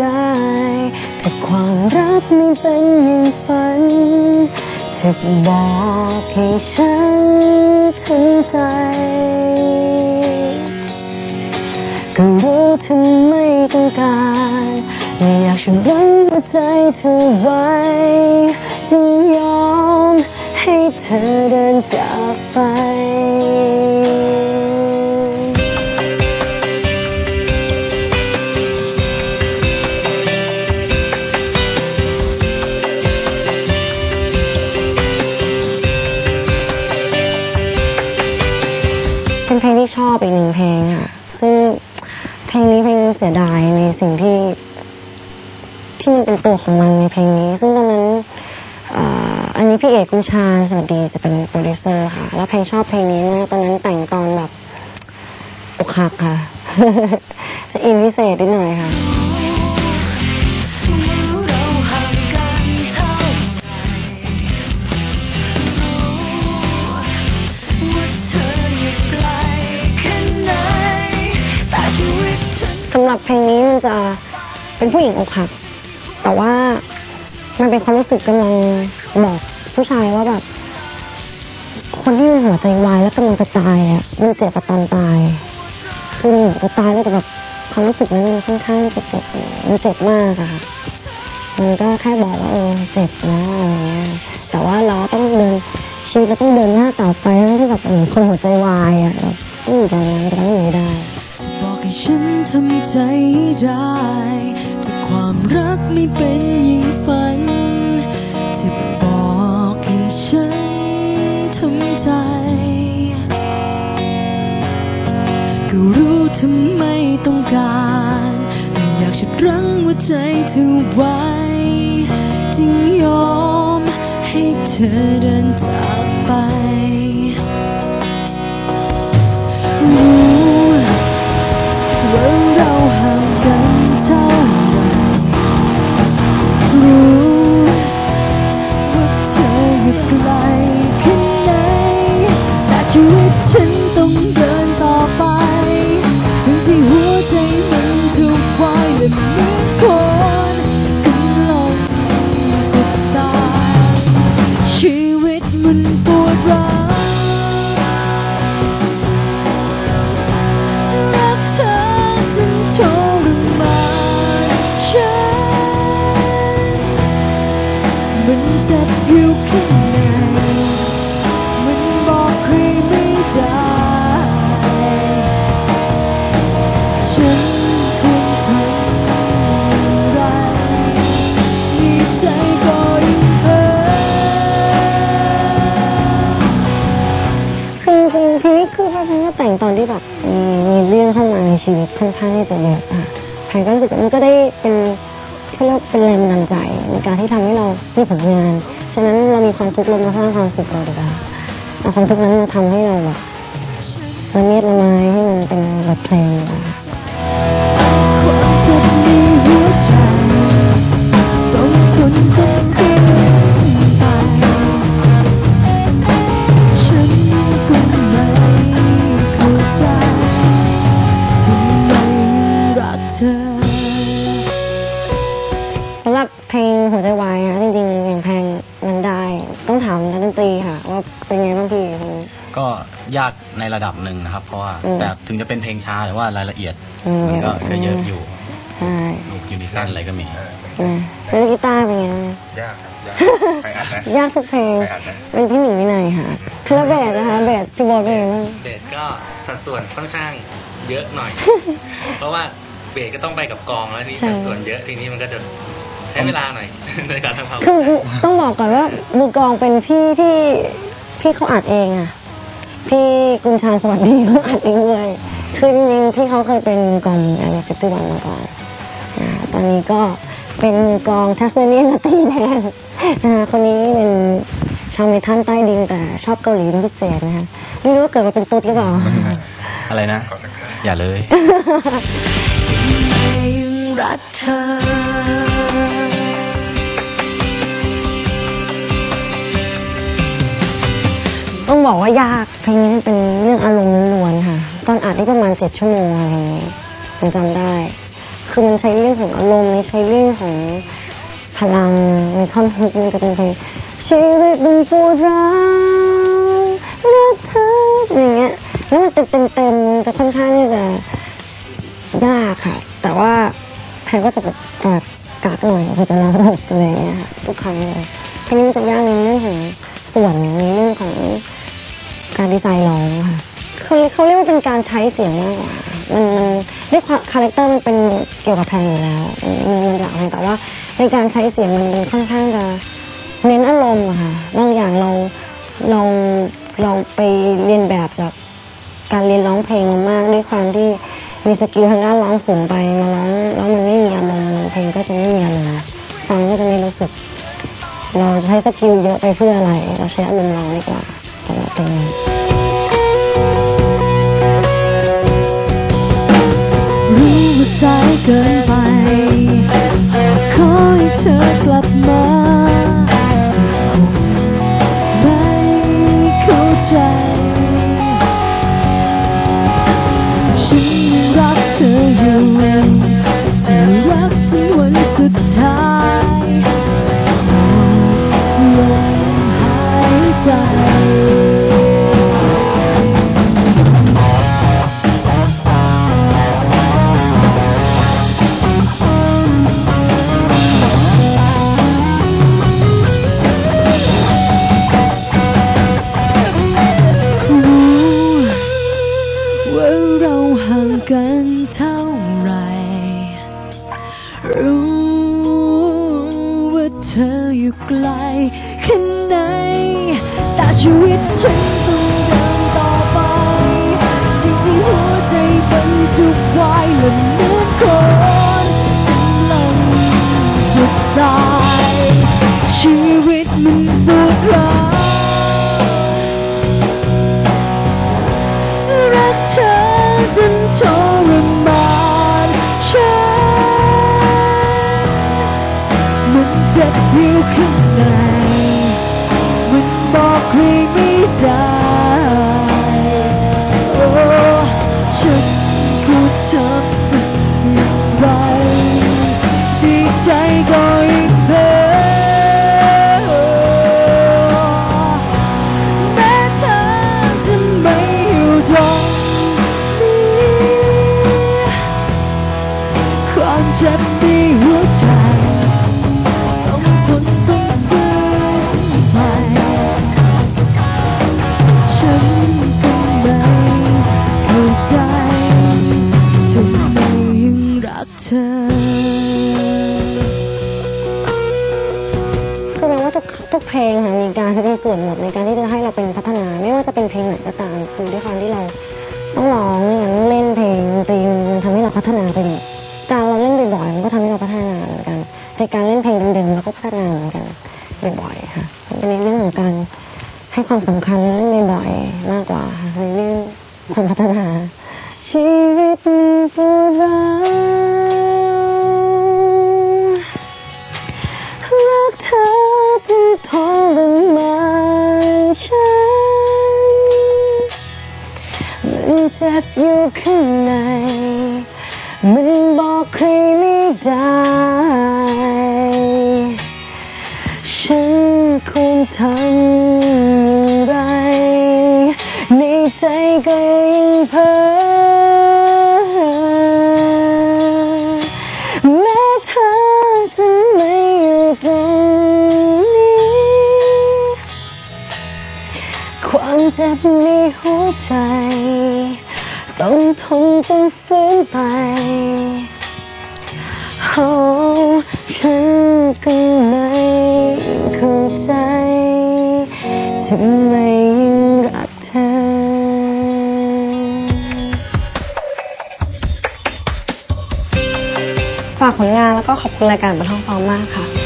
ได้ถ้าความรักไม่เป็นอย่างฝัน จะบอกให้ฉันถึงใจ ก็รู้เธอไม่ต้องการไม่อยากฉุดรั้งหัวใจเธอไว้ จึงยอมให้เธอเดินจาก สียดายในสิ่งที่ที่มันเป็นตัวของมันในเพลงนี้ ซึ่งตอนนั้นอันนี้พี่เอกกุญชาสวัสดีจะเป็นโปรดิวเซอร์ค่ะ แล้วเพลงชอบเพลงนี้มากตอนนั้นแต่งตอนแบบอกหักค่ะจะอินพิเศษนิดหน่อยค่ะ สำหรับเพลงนี้มันจะเป็นผู้หญิงอกหัก แต่ว่ามันเป็นความรู้สึกกำลังบอกผู้ชายว่าแบบ คนที่มันหัวใจวายแล้วกำลังจะตายอะมันเจ็บตอนตายคือมันจะตายแล้วแต่แบบความรู้สึกนั้นมันค่อนข้างจะเจ็บมันเจ็บมากอะค่ะมันก็แค่บอกว่าเออเจ็บนะอะไรเงี้ยแต่ว่าเราต้องเดินชีวิตเราต้องเดินหน้าต่อไปทั้งที่แบบเออคนหัวใจวายอะต้องอยู่ตรงนั้นต่ก็อยู่ไม่ได้ ฉันทำใจได้ ถ้าความรักไม่เป็นอย่างฝัน จะบอกให้ฉันทำใจ ก็รู้ทำไมต้องการ ไม่อยากฉุดรั้งหัวใจเธอไว้จึงยอมให้เธอเดินจากไป มันเจ็บอยู่ข้างในมันบอกใครไม่ได้ ฉันควรทำอย่างไรมีใจก็ยังเพ้อคือจริงๆเพลงนี้คือเพลงก็แต่งตอนที่แบบมีเรื่องเข้ามาในชีวิตค่อนข้างที่จะเยอะอะเพลงก็รู้สึกว่ามันก็ได้เป็น เขาเรียกเป็นแรงบันดาลใจในการที่ทำให้เรามีผลงาน ฉะนั้นเรามีความทุกข์เรามาสร้างความสุขเราดีกว่าเอาความทุกข์นั้นมาทำให้เราแบบละเมียดละไมให้มันเป็นบทเพลงดีกว่าเจ็บให้เข้ารักเธอำหรับเพลงหัวใจวายนะจริงๆอย่างเพลงนั้นได้ ต้องถามนักดนตรีค่ะ ว่าเป็นไงบ้างพี่เพลงนี้ก็ยากในระดับหนึ่งนะครับ เพราะว่าอืมแต่ถึงจะเป็นเพลงช้าแต่ว่ารายละเอียดอืมมันก็ก็เยอะอยู่ใช่ลูกยูนิซันอะไรก็มีนะเล่นกีตาร์เป็นไงบ้างยากครับยากใครอัดนะยากทุกเพลงใครอัดนะเป็นพี่หนิงวินัยค่ะแล้วเบสนะคะเบสพี่โบอสเป็นไงบ้างเบสก็สัดส่วนค่อนข้างเยอะหน่อย เพราะว่าเบสก็ต้องไปกับกองแล้วนี่ใช่สัดส่วนเยอะทีนี้มันก็จะ ใช้เวลาหน่อยในการทำความคือต้องบอกก่อนว่ามือกลองเป็นพี่ที่พี่เขาอัดเองอะพี่กุญชาสวัสดีเขาอัดเองเลยคือจริงๆพี่เขาเคยเป็นมือกลองแอร์ฟิฟตี้วันมาก่อนอ่าตอนนี้ก็เป็นมือกลองทัสเมเนียนตีแทนนะคะคนนี้เป็นชาวเมทัลใต้ดินแต่ชอบเกาหลีเป็นพิเศษนะคะไม่รู้ว่าเกิดมาเป็นตุ๊ดหรือเปล่า อะไรนะ อย่าเลยไม่ยังรักเธอ ต้องบอกว่ายากเพลงนี้เป็นเรื่องอารมณ์ล้วนๆค่ะ ตอนอัดนี่ประมาณเจ็ดชั่วโมงอะไรอย่างเงี้ยผมจำได้ คือมันใช้เรื่องของอารมณ์มันใช้เรื่องของพลังในท่อนฮุกมันจะเป็นเพลงชีวิตมันปวดร้าวรักเธออย่างเงี้ยแล้วมันเต็มเต็มๆจะค่อนข้างที่จะยากค่ะ แต่ว่าแพรก็จะแบบ กักหน่อยคือจะร้องหกเงี้ยค่ะทุกครั้งเลยทีนี้มันจะยากในเรื่องของส่วนในเรื่องของการดีไซน์ร้องค่ะเขาเขาเรียกว่าเป็นการใช้เสียงมากกว่ามันมันด้วยคาแรคเตอร์มันเป็นเกี่ยวกับเพลงอยู่แล้วมันมันอยากให้แต่ว่าในการใช้เสียงมันเป็นค่อนข้างจะเน้นอารมณ์ค่ะบางอย่างเราเราเราไปเรียนแบบจากการเรียนร้องเพลงมากด้วยความที่ มีสกิลทางด้านร้องสูงไปมาร้องแล้วมันไม่มีอารมณ์เพลงก็จะไม่มีอารมณ์ฟังก็จะไม่รู้สึก เราใช้สกิลเยอะไปเพื่ออะไร เราใช้อารมณ์ร้องดีกว่าสำหรับเพลงนี้รู้ว่าสายเกิน ชีวิตฉันต้องเดินต่อไปที่ที่หัวใจเป็นจุกวายและเหมือนคนกำลังจะตายชีวิตมันปวดร้าวรักเธอจนทรมานฉันมันเจ็บอยู่ข้างในมัน บอ วนหมดในการที่จะให้เราเป็นพัฒนาไม่ว่าจะเป็นเพลงไหนก็ตามคือด้วยความที่เราต้องร้องอย่างเล่นเพลงตีมันทำให้เราพัฒนาไปหมดการเราเล่นบ่อยๆมันก็ทำให้เราพัฒนาเหมือนกันแต่การเล่นเพลงเดิมๆเราก็พัฒนาเหมือนกันบ่อยๆค่ะเป็นในเรื่องของการให้ความสำคัญเล่นบ่อยๆมากกว่าในเรื่องความพัฒนาชีวิต อยู่ข้างใน มันบอกใครไม่ได้ ฉันควรทำอย่างไร ในใจก็ยังเพ้อแม้เธอจะไม่อยู่ตรงนี้ความเจ็บในหัวใจ ต้องทนต้องฝืนไปโอ้ฉันก็ไม่เข้าใจทำไมยังรักเธอฝากผลงานแล้วก็ขอบคุณรายการบันเทิงซ้อมมากค่ะ